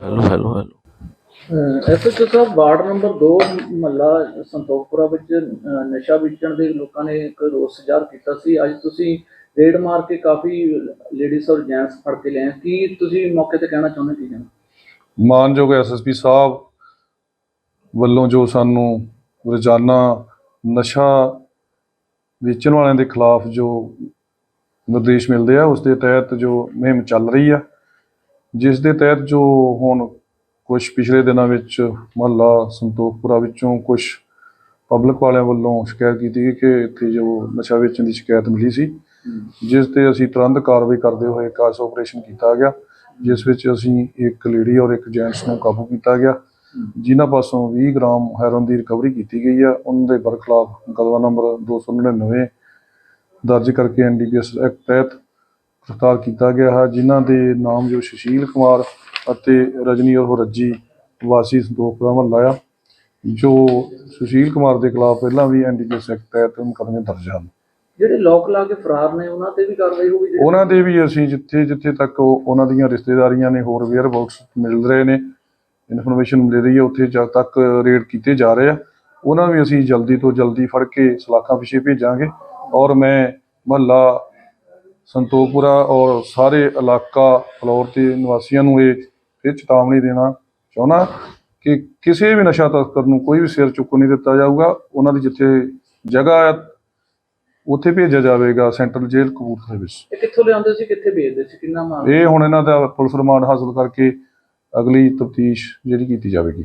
hello hello hello SHO ਸਾਹਿਬ ward number 2 ਮਹੱਲਾ ਸੰਤੋਖਪੁਰਾ ਵਿੱਚ ਅਹ, ਨਸ਼ਾ ਵੇਚਣ ਦੇ ਲੋਕਾਂ ਨੇ ਇੱਕ ਰੋਸ ਜ਼ਾਹਰ ਕੀਤਾ ਸੀ। ਅੱਜ ਤੁਸੀਂ ਰੇਡ ਮਾਰ ਕੇ ਕਾਫੀ ਲੇਡੀਜ਼ ਔਰ ਜੈਂਟਸ ਫੜ ਕੇ ਲਿਆ ਕੀ ਤੁਸੀਂ ਮੌਕੇ ਤੇ ਕਹਿਣਾ ਚਾਹੁੰਦੇ ਕੀ ਕਹਿਣਾ ਮਾਨਯੋਗ ਐਸਐਸਪੀ ਸਾਹਿਬ ਵੱਲੋਂ ਜੋ ਸਾਨੂੰ ਰੋਜ਼ਾਨਾ ਨਸ਼ਾ ਵੇਚਣ ਵਾਲਿਆਂ ਦੇ ਖਿਲਾਫ ਜੋ ਨਿਰਦੇਸ਼ ਮਿਲਦੇ ਆ ਉਸ ਦੇ ਤਹਿਤ ਜੋ ਮੁਹਿੰਮ ਚੱਲ ਰਹੀ ਆ ਜਿਸ ਦੇ ਤਹਿਤ ਜੋ ਹੁਣ ਕੁਝ ਪਿਛਲੇ ਦਿਨਾਂ ਵਿੱਚ ਮਹੱਲਾ ਸੰਤੋਖਪੁਰਾ ਵਿੱਚੋਂ ਕੁਝ ਪਬਲਿਕ ਵਾਲਿਆਂ ਵੱਲੋਂ ਸ਼ਿਕਾਇਤ ਕੀਤੀ ਗਈ ਕਿ ਇੱਥੇ ਜੋ ਨਸ਼ਾ ਵੇਚਣ ਦੀ ਸ਼ਿਕਾਇਤ ਮਿਲੀ ਸੀ ਜਿਸ ਤੇ ਅਸੀਂ ਤੁਰੰਤ ਕਾਰਵਾਈ ਕਰਦੇ ਹੋਏ ਕਾਸ ਆਪਰੇਸ਼ਨ ਕੀਤਾ ਗਿਆ ਜਿਸ ਵਿੱਚ ਅਸੀਂ ਇੱਕ ਲੇਡੀ ਔਰ ਇੱਕ ਜੈਂਟਸ ਨੂੰ ਕਾਬੂ ਕੀਤਾ ਗਿਆ ਜਿਨ੍ਹਾਂ ਪਾਸੋਂ 20 ਗ੍ਰਾਮ ਹੈਰੋਨ ਦੀ ਰਿਕਵਰੀ ਕੀਤੀ ਗਈ ਆ ਉਹਨਾਂ ਦੇ ਬਰਖਲਾਫ ਮੁਕੱਦਮਾ ਨੰਬਰ 299 ਦਰਜ ਕਰਕੇ ਐਨਡੀਪੀਐਸ ਐਕਟ ਤਹਿਤ ਗ੍ਰਿਫਤਾਰ ਕੀਤਾ ਗਿਆ ਹੈ ਜਿਨ੍ਹਾਂ ਦੇ ਨਾਮ ਜੋ ਸੁਸ਼ੀਲ ਕੁਮਾਰ ਅਤੇ ਰਜਨੀ ਉਹ ਰੱਜੀ ਵਾਸੀ ਸੰਤੋਖਪੁਰਾ ਮਹੱਲਾ ਆ ਜੋ ਸੁਸ਼ੀਲ ਕੁਮਾਰ ਦੇ ਖਿਲਾਫ ਪਹਿਲਾਂ ਵੀ ਐਨਡੀਪੀਐਸ ਐਕਟ ਤਹਿਤ ਮੁਕੱਦਮੇ ਦਰਜ ਹਨ। ਜਿਹੜੇ ਲੋਕ ਲਾ ਕੇ ਫਰਾਰ ਨੇ ਉਹਨਾਂ ਤੇ ਵੀ ਕਾਰਵਾਈ ਹੋਊਗੀ ਉਹਨਾਂ ਦੇ ਵੀ ਅਸੀਂ ਜਿੱਥੇ ਜਿੱਥੇ ਤੱਕ ਉਹ- ਉਹਨਾਂ ਦੀਆਂ ਰਿਸ਼ਤੇਦਾਰੀਆਂ ਨੇ ਹੋਰ ਵੇਅਰ ਬਾਕਸ ਮਿਲ ਰਹੇ ਨੇ ਇਨਫੋਰਮੇਸ਼ਨ ਮਿਲ ਰਹੀ ਹੈ ਉੱਥੇ ਜਦ ਤੱਕ ਰੇਡ ਕੀਤੇ ਜਾ ਰਹੇ ਆ ਉਹਨਾਂ ਵੀ ਅਸੀਂ ਜਲਦੀ ਤੋਂ ਜਲਦੀ ਫੜ ਕੇ ਸਲਾਖਾਂ ਪਿੱਛੇ ਭੇਜਾਂਗੇ ਔਰ ਮੈਂ ਮਹੱਲਾ ਸੰਤੋਖਪੁਰਾ ਔਰ ਸਾਰੇ ਇਲਾਕਾ ਫਲੋਰ ਦੇ ਨਿਵਾਸੀਆਂ ਨੂੰ ਇਹ ਇਹ ਚੇਤਾਵਨੀ ਦੇਣਾ ਚਾਹੁੰਦਾ ਕਿ ਕਿਸੇ ਵੀ ਨਸ਼ਾ ਤਸਕਰ ਨੂੰ ਕੋਈ ਵੀ ਸਿਰ ਚੁੱਕ ਨਹੀਂ ਦਿੱਤਾ ਜਾਊਗਾ। ਉਹਨਾਂ ਦੀ ਜਿੱਥੇ ਜਗ੍ਹਾ ਆ ਉੱਥੇ ਭੇਜਿਆ ਜਾਵੇਗਾ ਸੈਂਟਰਲ ਜੇਲ੍ਹ ਕਪੂਰਥਲੇ ਵਿੱਚ। ਇਹ ਕਿੱਥੋਂ ਲਿਆਉਂਦੇ ਸੀ ਕਿੱਥੇ ਵੇਚਦੇ ਸੀ ਕਿੰਨਾ ਮਾਲ? ਇਹ ਹੁਣ ਇਹਨਾਂ ਦਾ ਪੁਲਿਸ ਰਿਮਾਂਡ ਹਾਸਲ ਕਰਕੇ ਅਗਲੀ ਤਫਤੀਸ਼ ਜਿਹੜੀ ਕੀਤੀ ਜਾਵੇਗੀ।